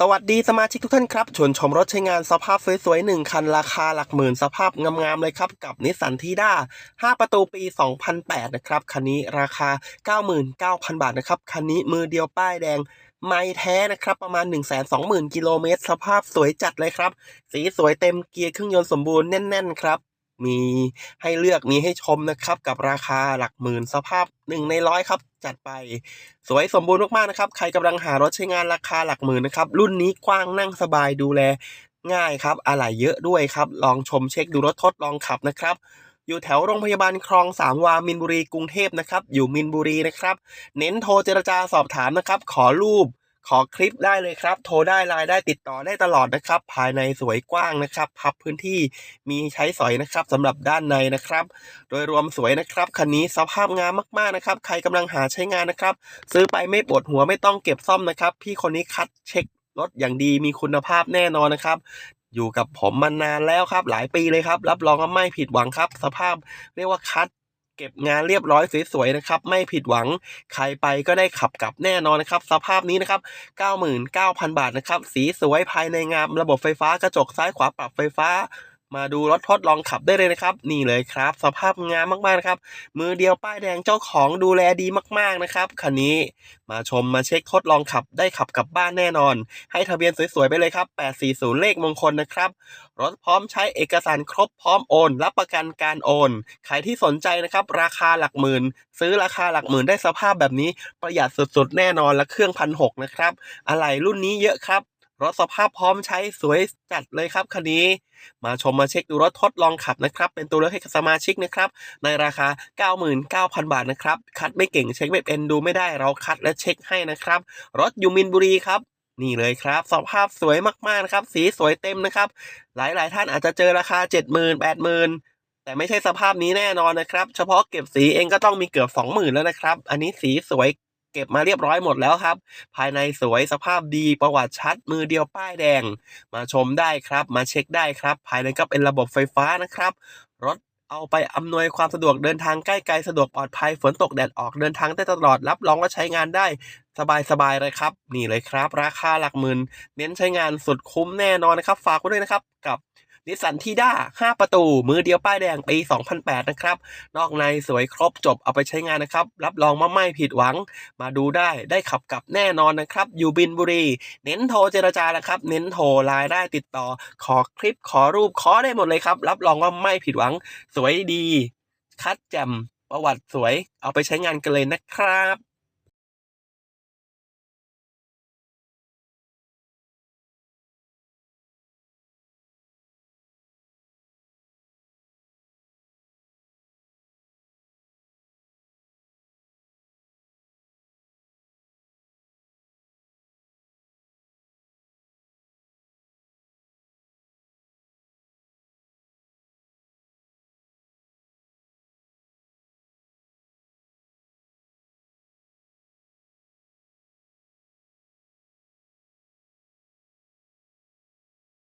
สวัสดีสมาชิกทุกท่านครับ ชวนชมรถใช้งานสภาพสวยๆหนึ่งคันราคาหลักหมื่นสภาพงามๆเลยครับ กับนิสสันทีด้า5 ประตูปี 2008 นะครับ คันนี้ราคา 99,000 บาทนะครับ คันนี้มือเดียวป้ายแดงไม่แท้นะครับ ประมาณ 120,000 กิโลเมตร สภาพสวยจัดเลยครับ สีสวยเต็มเกียร์เครื่องยนต์สมบูรณ์แน่น ๆ ครับ มีให้เลือกมีให้ชมนะครับ กับราคาหลักหมื่นสภาพ1ในร้อยครับ จัดไปสวยสมบูรณ์มากๆนะครับ ใครกำลังหารถใช้งานราคาหลักหมื่นนะครับ รุ่นนี้กว้างนั่งสบายดูแลง่ายครับอะไหล่เยอะด้วยครับ ลองชมเช็คดูรถทดลองขับนะครับอยู่แถวโรงพยาบาลคลองสามวา มินบุรี กรุงเทพนะครับ อยู่มินบุรีนะครับ เน้นโทรเจรจาสอบถามนะครับ ขอรูป ขอคลิปได้เลยครับ โทรได้ไลน์ได้ติดต่อได้ตลอดนะครับ ภายในสวยกว้างนะครับ พับพื้นที่มีใช้สอยนะครับสำหรับด้านในนะครับ โดยรวมสวยนะครับคันนี้สภาพงามมากๆนะครับ ใครกำลังหาใช้งานนะครับ ซื้อไปไม่ปวดหัวไม่ต้องเก็บซ่อมนะครับ พี่คนนี้คัดเช็ครถอย่างดีมีคุณภาพแน่นอนนะครับ อยู่กับผมมานานแล้วครับ หลายปีเลยครับ รับรองว่าไม่ผิดหวังครับ สภาพเรียกว่าคัด ก็บงานเรียบร้อยสวยๆนะครับ ไม่ผิดหวังใครไปก็ได้ขับกลับแน่นอนนะครับ สภาพนี้นะครับ 99,000 บาทนะครับ สีสวยภายในงามระบบไฟฟ้ากระจกซ้ายขวาปรับไฟฟ้า มาดูรถทดลองขับได้เลยนะครับ นี่เลยครับ สภาพงามมากๆนะครับ มือเดียวป้ายแดงเจ้าของดูแลดีมากๆนะครับคันนี้มาชมมาเช็คทดลองขับได้ขับกลับบ้านแน่นอน ให้ทะเบียนสวยๆไปเลยครับ 840 เลขมงคลนะครับ รถพร้อมใช้เอกสารครบพร้อมโอน รับประกันการโอน ใครที่สนใจนะครับ ราคาหลักหมื่น ซื้อราคาหลักหมื่นได้สภาพแบบนี้ประหยัดสุดๆแน่นอนและเครื่องพันหกนะครับ อะไรรุ่นนี้เยอะครับ รถสภาพพร้อมใช้สวยจัดเลยครับคันนี้ มาชมมาเช็คดูรถทดลองขับนะครับ เป็นตัวเลือกให้กับสมาชิกนะครับ ในราคา 99,000 บาทนะครับ คัดไม่เก่งเช็คไม่เป็นดูไม่ได้เราคัดและเช็คให้นะครับ รถอยู่มินบุรีครับนี่เลยครับ สภาพสวยมากๆนะครับ สีสวยเต็มนะครับ หลายๆ ท่านอาจจะเจอราคา 70,000 80,000แต่ไม่ใช่สภาพนี้แน่นอนนะครับ เฉพาะเก็บสีเองก็ต้องมีเกือบ 20,000 แล้วนะครับ อันนี้สีสวย เก็บมาเรียบร้อยหมดแล้วครับ ภายในสวยสภาพดีประวัติชัดมือเดียวป้ายแดง มาชมได้ครับ มาเช็คได้ครับ ภายในก็เป็นระบบไฟฟ้านะครับ รถเอาไปอำนวยความสะดวกเดินทางใกล้ไกลสะดวกปลอดภัยฝนตกแดดออกเดินทางได้ตลอดรับรองว่าใช้งานได้สบายๆเลยครับ นี่เลยครับ ราคาหลักหมื่นเน้นใช้งานสุดคุ้มแน่นอนนะครับ ฝากไว้ด้วยนะครับกับ นิสสันทีด้า5ประตู มือเดียวป้ายแดงปี 2008 นะครับ นอกในสวยครบจบเอาไปใช้งานนะครับ รับรองว่าไม่ผิดหวัง มาดูได้ได้ขับกับแน่นอนนะครับ อยู่บินบุรี เน้นโทรเจรจานะครับ เน้นโทรไลน์ได้ติดต่อ ขอคลิปขอรูปขอได้หมดเลยครับ รับรองว่าไม่ผิดหวัง สวยดี คัดแจ่มประวัติสวย เอาไปใช้งานกันเลยนะครับ